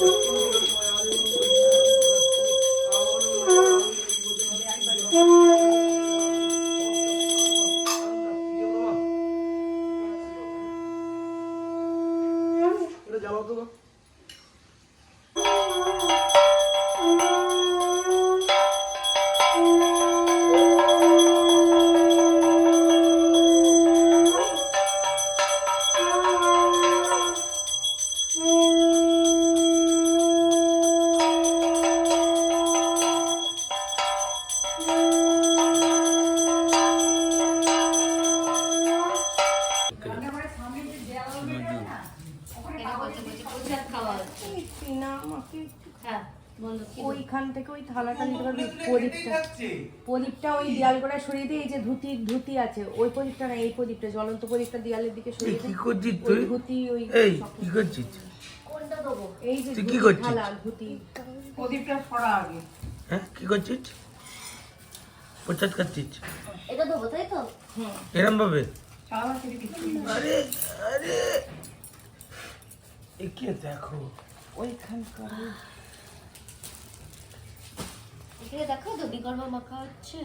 এটা সরিয়ে দিয়ে এই যে ধুতি ধুতি আছে ওই প্রদীপটা না এই প্রদীপটা জ্বলন্ত প্রদীপটা দেয়ালের দিকে সরিয়ে কি। করছিস ওই তুই? ধুতি ওই এই কি করছিস? কোনটা দেবো? এই যে তুই কি করছিস? ধুতি। প্রদীপটা সরা আগে। হ্যাঁ কি করছিস? প্রচার করছিস এটা দেবো তাই তো? এরম ভাবে? সারা থেকে কিছু আরে আরে। একে দেখো ওইখানকার ওই এখানে দেখো দধিকর্মা মাখা হচ্ছে।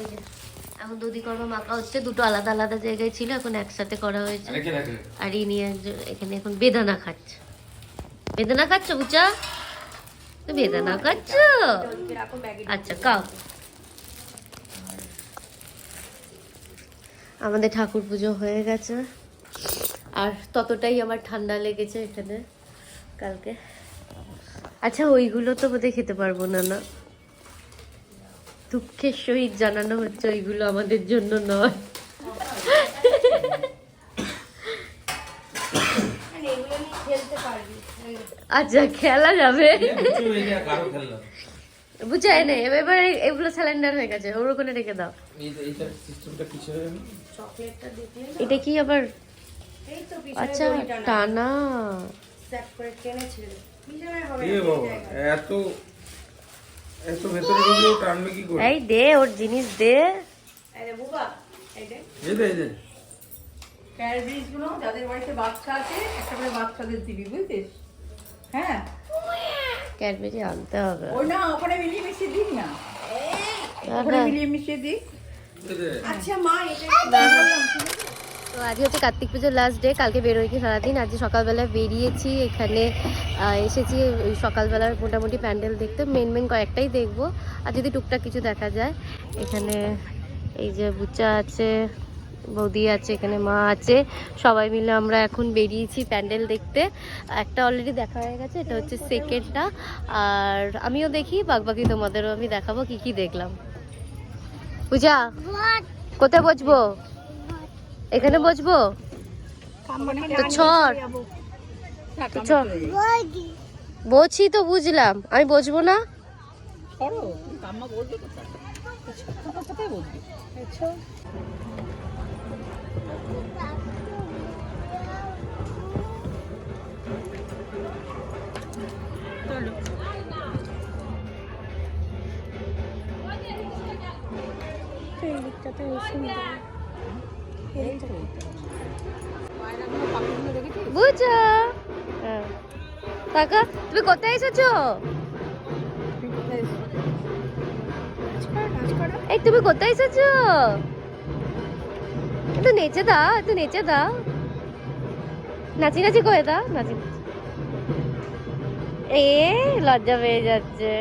এই যে এখন দধিকর্মা মাখা হচ্ছে দুটো আলাদা আলাদা জায়গায় ছিল এখন একসাথে করা হয়েছে। আর ইনি একজন এখানে এখন বেদানা খাচ্ছে। বেদানা খাচ্ছ বুচা? তুমি বেদানা খাচ্ছ? আচ্ছা কাও আমাদের ঠাকুর পুজো হয়ে গেছে। আর ততটাই আমার ঠান্ডা লেগেছে এখানে কালকে। আচ্ছা ওইগুলো তো বোধহয় খেতে পারব না না। দুঃখের সহিত জানানো হচ্ছে ওইগুলো আমাদের জন্য নয়। এগুলো নিয়ে খেলতে পারবি আচ্ছা খেলা যাবে। বুঝাই নেই এবার এগুলো স্যালেন্ডার হয়ে গেছে ওর ওখানে রেখে দাও। এটা কি আবার? আচ্ছা টানা। এত এত ভেতরে ঢুকলেও টানবে কি করে? এই দে ওর জিনিস দে। এই রে বুবা এই দে। এই দে, এই দে। ক্যাডবেরিজগুলো যাদের বাড়িতে বাচ্চা আছে একটা করে বাচ্চাদের দিবি বুঝছিস? হ্যাঁ? ক্যাডবেরি আনতে হবে। ওই না ওখানে মিলিয়ে মিশিয়ে দিক না। ওখানে মিলিয়ে মিশিয়ে দিক এই দে। আচ্ছা মা এটা তো আজ হচ্ছে কার্তিক পুজোর লাস্ট ডে কালকে বেরোয় কি সারাদিন। আজ সকালবেলা বেরিয়েছি এখানে এসেছি ওই সকালবেলার মোটামুটি প্যান্ডেল দেখতে। মেন মেন কয়েকটাই দেখব। আর যদি টুকটাক কিছু দেখা যায় এখানে এই যে বুচা আছে বৌদি আছে এখানে মা আছে সবাই মিলে আমরা এখন বেরিয়েছি প্যান্ডেল দেখতে। একটা অলরেডি দেখা হয়ে গেছে এটা হচ্ছে সেকেন্ডটা আর আমিও দেখি বাকি তোমাদেরও আমি দেখাবো কি কি দেখলাম। পূজা কোথায় বসবো? এখানে বসবো? তো ছড়। তো বলছি তো বুঝলাম। আমি বসবো না? কাম্মা বলবে কোথায় কোথায় বলবি বুঝা হ্যাঁ তুমি কোথায় এসেছ? এই, তুমি কোথায় এসেছ? একটু নেচে দাও, একটু নেচে দাও। নাচি নাচি করে দাও নাচি। এ, লজ্জা পেয়ে যাচ্ছে।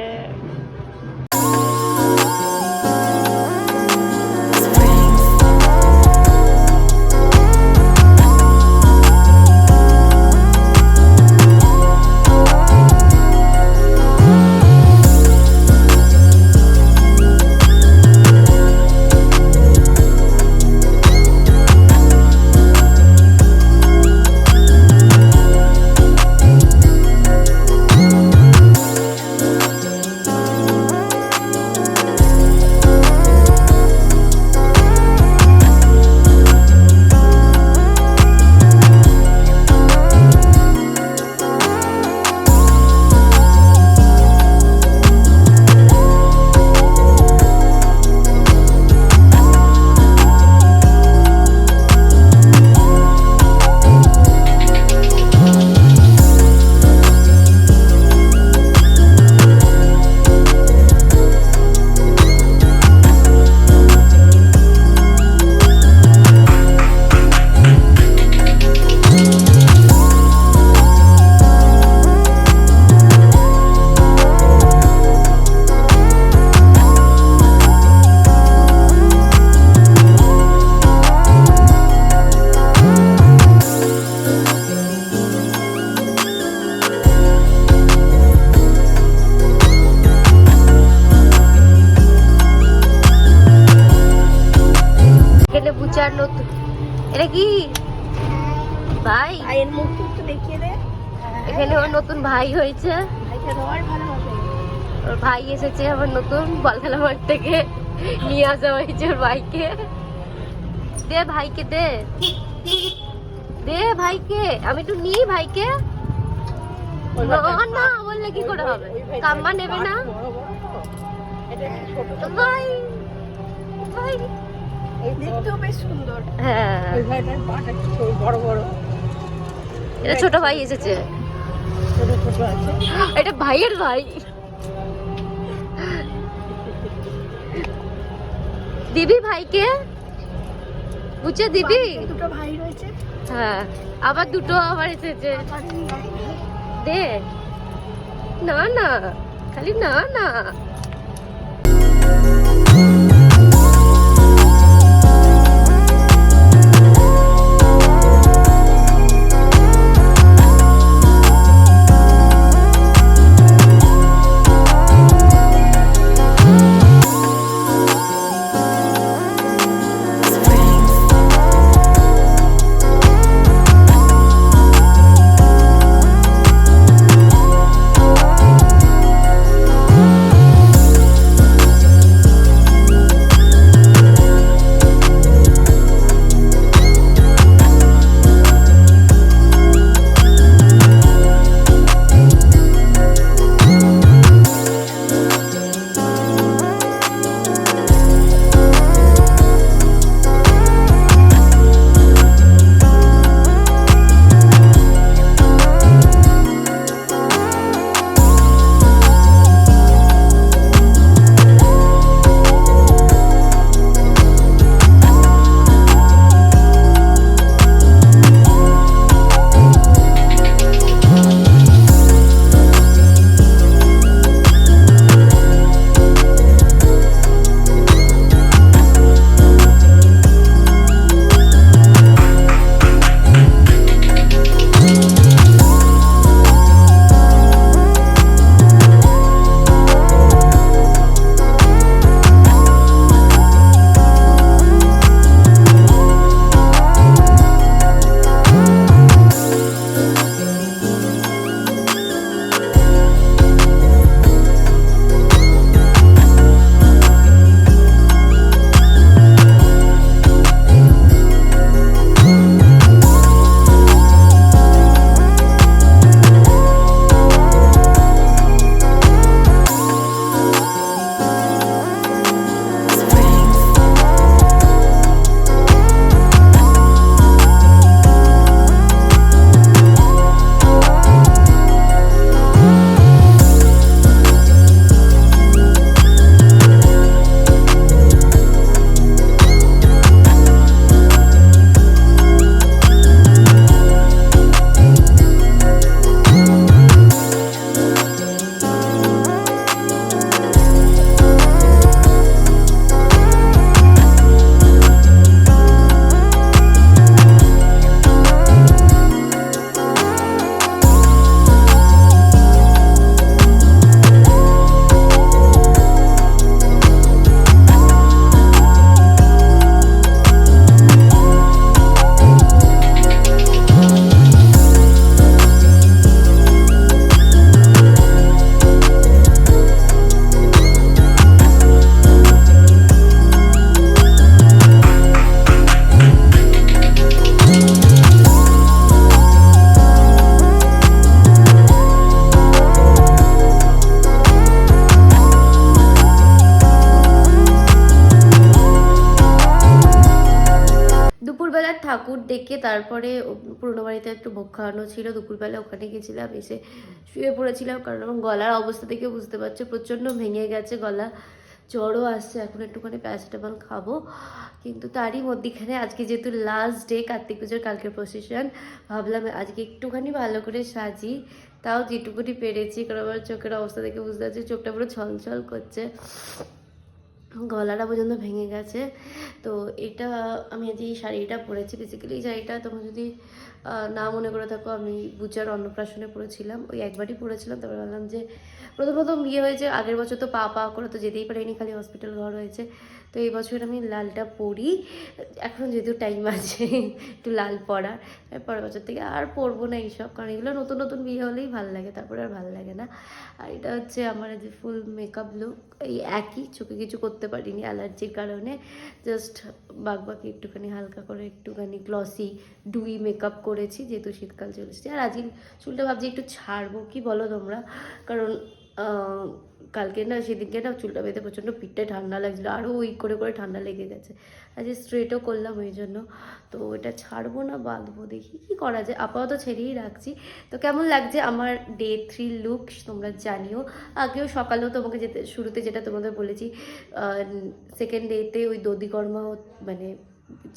হয়েছে। ওর ভাই এসেছে আমার নতুন বল খেলা মাঠ থেকে নিয়ে আসা হয়েছে ওর ভাইকে। দে ভাইকে দে। দে ভাইকে আমি একটু নিই ভাইকে। না না বললে কি করে হবে? কাম্মা নেবে না? এটা একটু ছোট? ভাই ভাই। দেখতেও বেশ সুন্দর। হ্যাঁ। ওই ভাইটার পাটা একটু ছোট- বড় বড়। এটা ছোট ভাই এসেছে। এটা ভাইয়ের ভাই। দিবি ভাইকে? বুঝছে দিবি? দুটো ভাই রয়েছে হ্যাঁ আবার দুটো আবার এসেছে। দে। না না, খালি না না। দেখে তারপরে পুরোনো বাড়িতে একটু ভোগ খাওয়ানো ছিল, দুপুরবেলা ওখানে গেছিলাম, এসে শুয়ে পড়েছিলাম, কারণ আমার গলার অবস্থা থেকে বুঝতে পারছ, প্রচণ্ড ভেঙে গেছে গলা, জ্বরও আসছে, এখন একটুখানি প্যারাসিটামল খাব। কিন্তু তারই মধ্যেখানে আজকে যেহেতু লাস্ট ডে কার্তিক পুজোর কালকের প্রসেশন ভাবলাম আজকে একটুখানি ভালো করে সাজি, তাও যেটুকুনি পেরেছি, কারণ আমার চোখের অবস্থা দেখে বুঝতে পারছি, চোখটা পুরো ছলছল করছে। গলাটা পর্যন্ত ভেঙে গেছে। তো এটা আমি আজ এই শাড়িটা পরেছি। বেসিক্যালি শাড়িটা তোমরা যদি না মনে করে থাকো, আমি বুচার অন্নপ্রাশনে পড়েছিলাম ওই একবারই পড়েছিলাম তারপরে বললাম যে, প্রথম প্রথম বিয়ে হয়েছে, আগের বছর তো পা পা করে তো যেতেই পারিনি, খালি হসপিটাল ঘর হয়েছে। তো এই বছর আমি লালটা পরি এখন যেহেতু টাইম আছে, একটু লাল পরার পরের বছর থেকে আর পরবো না এইসব, কারণ এগুলো নতুন নতুন বিয়ে হলেই ভালো লাগে, তারপরে আর ভালো লাগে না। আর এটা হচ্ছে আমার যে ফুল মেকআপ লুক এই একই, চোখে কিছু করতে পারিনি অ্যালার্জির কারণে জাস্ট বাঘ বাকি একটুখানি, হালকা করে একটুখানি গ্লসি ডুই মেকআপ করেছি, যেহেতু শীতকাল চলেছে আর আজকে চুলটা ভাবছি একটু ছাড়বো, কি বলো তোমরা? কারণ কালকে না, সেদিনকে না চুলটা বেঁধে প্রচণ্ড পিঠে ঠান্ডা লাগছিল আরও উইক করে করে ঠান্ডা লেগে গেছে। আজ স্ট্রেটও করলাম ওই জন্য। তো এটা ছাড়বো না, বাঁধবো দেখি কি করা যায়। আপাতত ছেড়েই রাখছি। তো কেমন লাগছে আমার ডে থ্রি লুক তোমরা জানিও। আগেও সকালেও তোমাকে যেতে, শুরুতে যেটা তোমাদের বলেছি সেকেন্ড ডেতে ওই দধিকর্মা মানে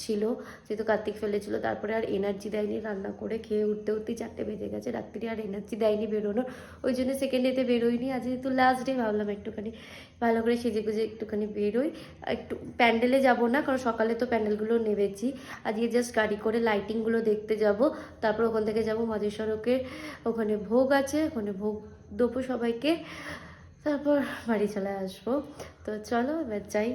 ছিল যেহেতু কার্তিক ফেলেছিল। তারপরে আর এনার্জি দেয়নি রান্না করে, খেয়ে উঠতে উঠতেই চারটে বেজে গেছে। রাত্রি আর এনার্জি দেয়নি বেরোনোর। ওই জন্য সেকেন্ড ডেতে বেরোয়নি আজ যেহেতু লাস্ট ডে ভাবলাম একটুখানি ভালো করে সেজে গুজে একটুখানি বেরোই। একটু প্যান্ডেলে যাব না, কারণ সকালে তো প্যান্ডেলগুলো নেবেছি আজকে জাস্ট গাড়ি করে লাইটিংগুলো দেখতে যাব। তারপর ওখান থেকে যাব মাঝের সড়কের ওখানে ভোগ আছে, ওখানে ভোগ দেবো সবাইকে। তারপর বাড়ি চলে আসব। তো চলো এবার যাই।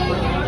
করতেই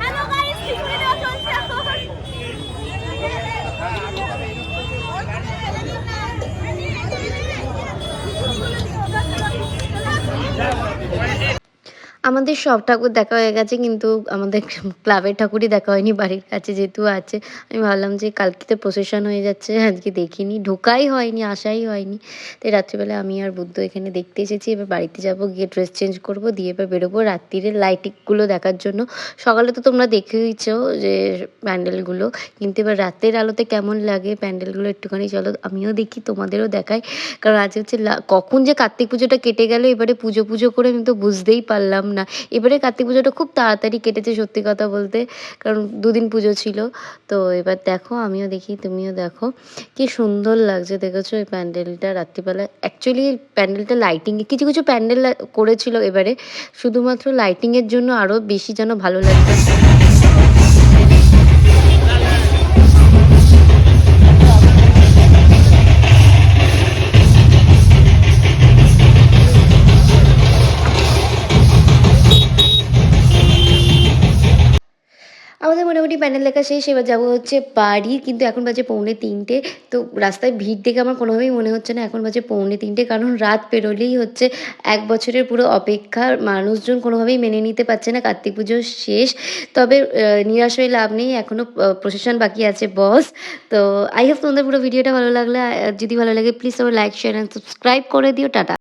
হ্যালো গাইস পিছনে দেওয়া চলছে এখন আমাদের সব ঠাকুর দেখা হয়ে গেছে, কিন্তু আমাদের ক্লাবের ঠাকুরই দেখা হয়নি, বাড়ির কাছে যেহেতু আছে। আমি ভাবলাম যে কালকে তো প্রসেশন হয়ে যাচ্ছে, আজকে দেখিনি, ঢোকাই হয়নি, আসাই হয়নি। তাই রাত্রিবেলা আমি আর বুদ্ধ এখানে দেখতে এসেছি, এবার বাড়িতে যাব, গিয়ে ড্রেস চেঞ্জ করব, দিয়ে এবার বেরোবো রাত্রিরের লাইটিংগুলো দেখার জন্য। সকালে তো তোমরা দেখেইছো যে প্যান্ডেলগুলো, কিন্তু এবার রাতের আলোতে কেমন লাগে প্যান্ডেলগুলো একটুখানি চলো, আমিও দেখি, তোমাদেরও দেখাই। কারণ আজ হচ্ছে কখন যে কার্তিক পুজোটা কেটে গেল, এবারে পুজো পুজো করে আমি তো বুঝতেই পারলাম না। এবারে কার্তিক পুজোটা খুব তাড়াতাড়ি কেটেছে সত্যি কথা বলতে, কারণ দুদিন পুজো ছিল। তো এবার দেখো, আমিও দেখি, তুমিও দেখো। কি সুন্দর লাগছে, দেখেছ এই প্যান্ডেলটা রাত্রিবেলা? অ্যাকচুয়ালি প্যান্ডেলটা লাইটিং কিছু কিছু প্যান্ডেল করেছিল এবারে। শুধুমাত্র লাইটিংয়ের জন্য আরও বেশি যেন ভালো লাগছে। মোটামুটি প্যান্ডেল লেখা শেষ, এবার যাব হচ্ছে বাড়ি, কিন্তু এখন বাজে পৌনে তিনটে। তো রাস্তায় ভিড় দেখে আমার কোনোভাবেই মনে হচ্ছে না এখন বাজে পৌনে তিনটে, কারণ রাত পেরোলেই হচ্ছে এক বছরের পুরো অপেক্ষা, মানুষজন কোনোভাবেই মেনে নিতে পারছে না, কার্তিক পুজো শেষ। তবে নিরাশ হয়ে লাভ নেই এখনও প্রসেশন বাকি আছে, বস। তো আই হোপ তোমাদের পুরো ভিডিওটা ভালো লাগলে যদি ভালো লাগে প্লিজ তোমার লাইক শেয়ার অ্যান্ড সাবস্ক্রাইব করে দিও, টাটা।